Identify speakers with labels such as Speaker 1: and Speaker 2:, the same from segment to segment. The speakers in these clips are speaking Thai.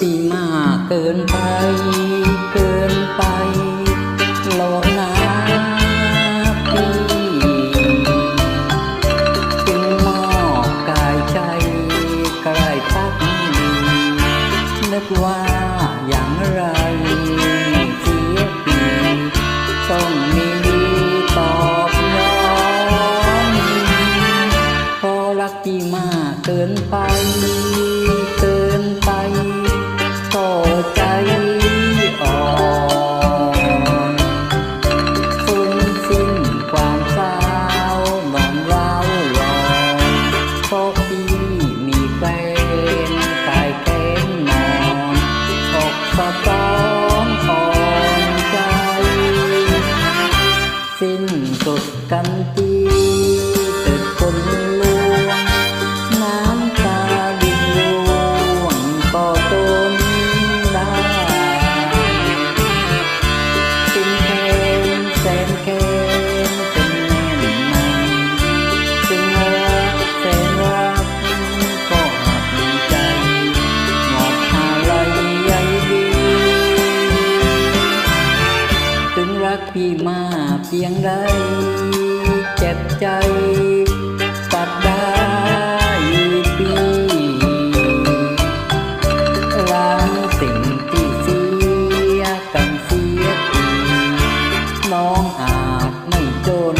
Speaker 1: ปีมากเกินไป เกินไปโลนาพี่จึงมอบกายใจใกล้พักดีนึกว่าอย่างไรเสียปีต้องมีตอบย้อนเพอรักพี่มากเกินไป พียงไดเจ็บใจตัดได้ปีล้างสิ่งที่เสียกันเสียทีน้องอาจไม่จน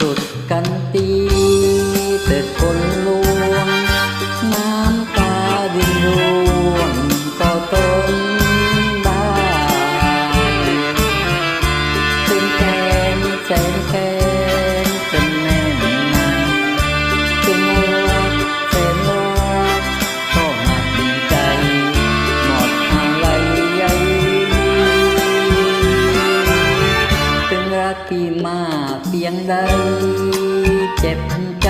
Speaker 1: สุดกันตีแต่คนลวงน้ำตาดินรู ที่มาเพียงใด เจ็บใจ